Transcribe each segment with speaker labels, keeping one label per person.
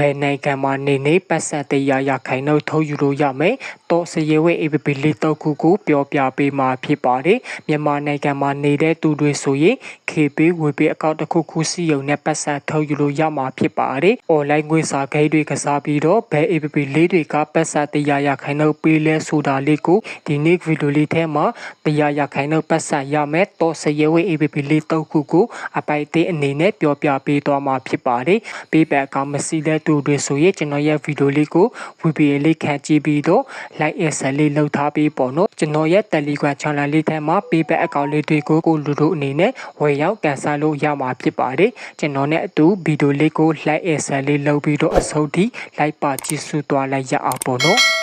Speaker 1: ဘယ်နိုင်ငံမှာနေနေပတ်စံတရားရခိုင်နှုန်းထုတ်ယူလို့ရမယ် တော့စရေဝဲ APP လေးတော့ခုကိုပြောပြပေးမှာဖြစ်ပါတယ်မြန်မာနိုင်ငံမှာနေတဲ့သူတွေဆိုရင် KB ဝေပေးအကောင့်တစ်ခုခုစီယုံနဲ့ပတ်စံထုတ်ယူလို့ရမှာဖြစ်ပါတယ်။ online ငွေစာဂိမ်းတွေကစားပြီးတော့ဘယ် APP လေးတွေကပတ်စံတရားရခိုင်နှုန်းပေးလဲဆိုတာလေးကိုဒီနေ့ဗီဒီယိုလေးထဲမှာတရားရခိုင်နှုန်းပတ်စံရမယ်တော့စရေဝဲ APP လေးတော့ခုကိုအပိုက်သေးအနေနဲ့ပြောပြပေးသွားမှာဖြစ်ပါတယ်။ပေးပတ်အကောင့်မရှိတဲ့သူတွေဆိုရင်ကျွန်တော်ရဲ့ဗီဒီယိုလေးကို VPN လေးခံကြည့်ပြီးတော့ like and share လေးလုပ်ထားပေးပေါ့နော်ကျွန်တော်ရဲ့ Telegram channel လေးထဲမှာ PayPal account လေးတွေကိုကိုလူတို့အနေနဲ့ဝယ်ရောက်ကန်ဆယ်လို့ရမှာဖြစ်ပါတယ်ကျွန်တော်နဲ့အတူဗီဒီယိုလေးကို like and share လေးလုပ်ပြီးတော့အဆုံးထိ like ပါကြည့်စုသွားလိုက်ရအောင်ပေါ့နော်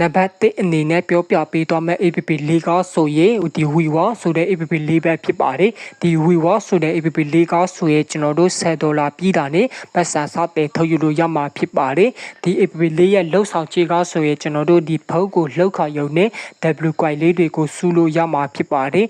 Speaker 1: နံပါတ်1အနေနဲ့ပြောပြပေးသွားမယ့် APP လေးကဆိုရင်ဒီ WeWa ဆိုတဲ့ APP လေးပဲဖြစ်ပါတယ်ဒီ WeWa ဆိုတဲ့ APP လေးကဆိုရင်ကျွန်တော်တို့10ဒေါ်လာပြည်တာနဲ့ပတ်စံစတဲ့ထုတ်ယူလို့ရမှာဖြစ်ပါတယ်ဒီ APP လေးရဲ့လှုပ်ဆောင်ခြေကဆိုရင်ကျွန်တော်တို့ဒီဖုန်းကိုလှုပ်ခါရုံနဲ့ W coin လေးတွေကိုစူးလို့ရမှာဖြစ်ပါတယ်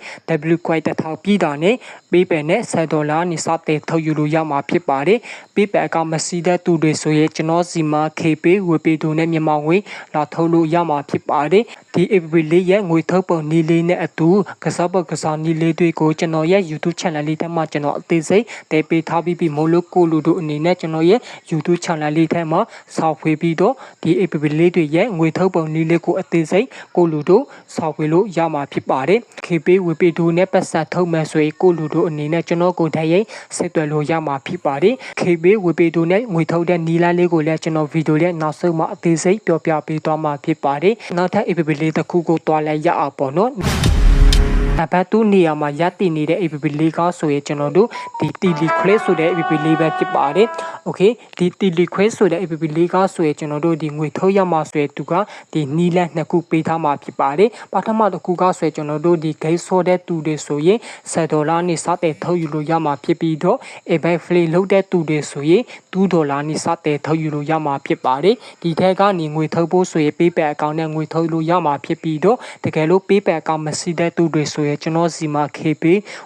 Speaker 1: W coin တစ်ထောင်ပြည်တာနဲ့ပေးပယ်နဲ့10ဒေါ်လာနဲ့စတဲ့ထုတ်ယူလို့ရမှာဖြစ်ပါတယ်ပေးပယ်အကောင့်မရှိတဲ့သူတွေဆိုရင်ကျွန်တော်စီမှာ KP ဝေပေတူနဲ့မြန်မာငွေလာထုတ်လို့ရမှာဖြစ်ပါတယ်ဒီ APP လေးရဲ့ငွေထုတ်ပုံနည်းလေးနဲ့အတူကစားပေါ်ကစားနည်းလေးတွေကိုကျွန်တော်ရဲ့ YouTube channel လေးထဲမှာကျွန်တော်အသေးစိတ်တင်ပေးထားပြီးပြီမို့လို့ကိုလူတို့အနေနဲ့ကျွန်တော်ရဲ့ YouTube channel လေးထဲမှာစောက်ဖွေပြီးတော့ဒီ APP လေးတွေရဲ့ငွေထုတ်ပုံနည်းလေးကိုအသေးစိတ်ကိုလူတို့စောက်ဖွေလို့ရမှာဖြစ်ပါတယ် KP ဝေပေတူနဲ့ပတ်သက်ထုတ်မယ်ဆိုရင်ကိုလူတို့အနေနဲ့ကျွန်တော်ကိုတည်းရင်ဆက်သွယ်လို့ရမှာဖြစ်ပါတယ် KB ဝေပေတူနဲ့ငွေထုတ်တဲ့နီလာလေးကိုလည်းကျွန်တော်ဗီဒီယိုရဲ့နောက်ဆုံးမှာအသေးစိတ်ပြောပြပေးသွားမှာဖြစ်ပါတယ်နောက်ထပ် APP လေးတစ်ခုကိုတွားလဲရအောင်ပေါ့နော် နံပါတ်2နေရာမှာရပ်တည်နေတဲ့ APP လေးကဆိုရင်ကျွန်တော်တို့ဒီ Teleclick ဆိုတဲ့ APP လေးပဲဖြစ်ပါတယ်။ Okay ဒီ Teleclick ဆိုတဲ့ APP လေးကဆိုရင်ကျွန်တော်တို့ဒီငွေထုတ်ရမှာဆိုရင်သူကဒီနီလန်နှစ်ခုပေးထားမှာဖြစ်ပါတယ်။ပထမတစ်ခုကဆိုရင်ကျွန်တော်တို့ဒီ gate ဆောတဲ့သူတွေဆိုရင်10ဒေါ်လာနဲ့စတဲ့ထုတ်ယူလို့ရမှာဖြစ်ပြီးတော့ eBay free လုပ်တဲ့သူတွေဆိုရင်2ဒေါ်လာနဲ့စတဲ့ထုတ်ယူလို့ရမှာဖြစ်ပါတယ်။ဒီထက်ကနေငွေထုတ်ဖို့ဆိုရင် PayPal account နဲ့ငွေထုတ်လို့ရမှာဖြစ်ပြီးတော့တကယ်လို့ PayPal account မရှိတဲ့သူတွေဆိုရင်ကျွန်တော်စီမှာ KP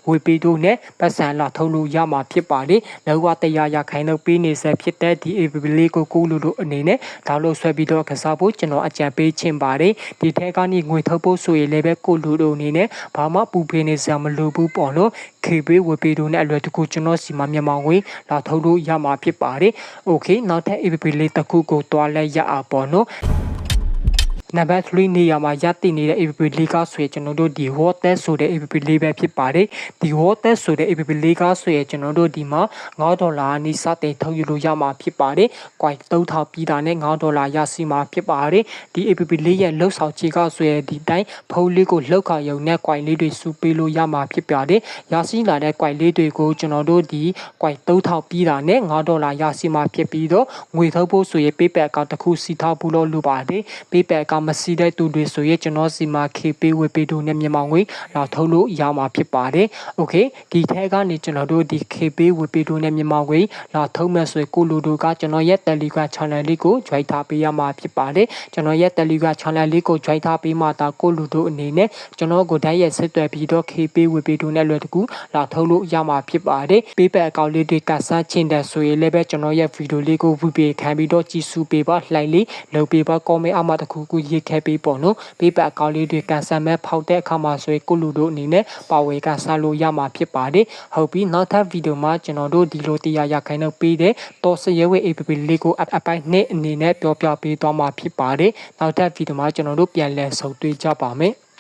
Speaker 1: ဝေပေးတို့နဲ့ပတ်စံလာထုတ်လို့ရမှာဖြစ်ပါတယ်။လောက်ဝတရားရခိုင်လို့ပေးနေဆက်ဖြစ်တဲ့ဒီ APP လေးကိုကိုလူတို့အနေနဲ့ဒါလို့ဆွဲပြီးတော့ကစားဖို့ကျွန်တော်အကြံပေးချင်ပါတယ်။ဒီထဲကနေငွေထုတ်ဖို့ဆိုရင်လည်းပဲကိုလူတို့အနေနဲ့ဘာမှပူဖေးနေစရာမလိုဘူးပေါ့နော်။ KB ဝေပေးတို့နဲ့အလွယ်တကူကျွန်တော်စီမှာမြန်မာငွေလာထုတ်လို့ရမှာဖြစ်ပါတယ်။ Okay နောက်ထပ် APP လေးတစ်ခုကိုတွားလဲရအောင်ပေါ့နော်။ နံပါတ်3နေရာမှာရပ်တည်နေတဲ့ APP လေးကဆိုရင်ကျွန်တော်တို့ဒီ water ဆိုတဲ့ APP လေးပဲဖြစ်ပါတယ်ဒီ water ဆိုတဲ့ APP လေးကဆိုရင်ကျွန်တော်တို့ဒီမှာ9ဒေါ်လာနီးစတင်ထုတ်ယူလို့ရမှာဖြစ်ပါတယ်။ coin 3000ပြီးတာနဲ့9ဒေါ်လာရရှိမှာဖြစ်ပါတယ်ဒီ APP လေးရဲ့လှုပ်ဆောင်ခြေကဆိုရင်ဒီတိုင်းဖုန်းလေးကိုလှုပ်ခါရုံနဲ့ coin လေးတွေစုပေးလို့ရမှာဖြစ်ပါတယ်ရရှိလာတဲ့ coin လေးတွေကိုကျွန်တော်တို့ဒီ coin 3000ပြီးတာနဲ့9ဒေါ်လာရရှိမှာဖြစ်ပြီးတော့ငွေထုတ်ဖို့ဆိုရင် PayPal account တစ်ခုစီထားဖို့လို့လိုပါတယ် PayPal account မရှိတဲ့သူတွေဆိုရင်ကျွန်တော်စီမှာ KP ဝေပေးတို့နဲ့မြန်မာငွေလာထုတ်လို့ရမှာဖြစ်ပါတယ်။ Okay ဒီထဲကနေကျွန်တော်တို့ဒီ KP ဝေပေးတို့နဲ့မြန်မာငွေလာထုတ်မဲ့ဆိုရင်ကိုလူတို့ကကျွန်တော်ရဲ့ Telegram channel လေးကို join ထားပေးရမှာဖြစ်ပါတယ်။ကျွန်တော်ရဲ့ Telegram channel လေးကို join ထားပေးမှသာကိုလူတို့အနေနဲ့ကျွန်တော်ကိုတိုက်ရိုက်ဆက်သွယ်ပြီးတော့ KP ဝေပေးတို့နဲ့လွယ်တကူလာထုတ်လို့ရမှာဖြစ်ပါတယ်။ PayPal account လေးတွေကဆန်းချင်တယ်ဆိုရင်လည်းပဲကျွန်တော်ရဲ့ video လေးကို VPN ခံပြီးတော့ကြည့်စုပေးပါလှိုက်လေးလုပ်ပေးပါ comment အမှတခုခုရေးခဲ့ပေးပေါ့နော်။ PayPal account လေးတွေကန်ဆယ်မဲ့ဖောက်တဲ့အခါမှာဆိုရင်ကိုလူတို့အနေနဲ့ပါဝေကန်ဆယ်လို့ရမှာဖြစ်ပါတယ်။ဟုတ်ပြီနောက်ထပ် video မှာကျွန်တော်တို့ဒီလိုတရားရခိုင်တော့ပေးတဲ့တော့စရဲဝဲ APP လေးကိုအပိုင်းနှစ်အနေနဲ့ပြောပြပေးသွားမှာဖြစ်ပါတယ်။နောက်ထပ် video မှာကျွန်တော်တို့ပြန်လည်ဆုံတွေ့ကြပါမယ်။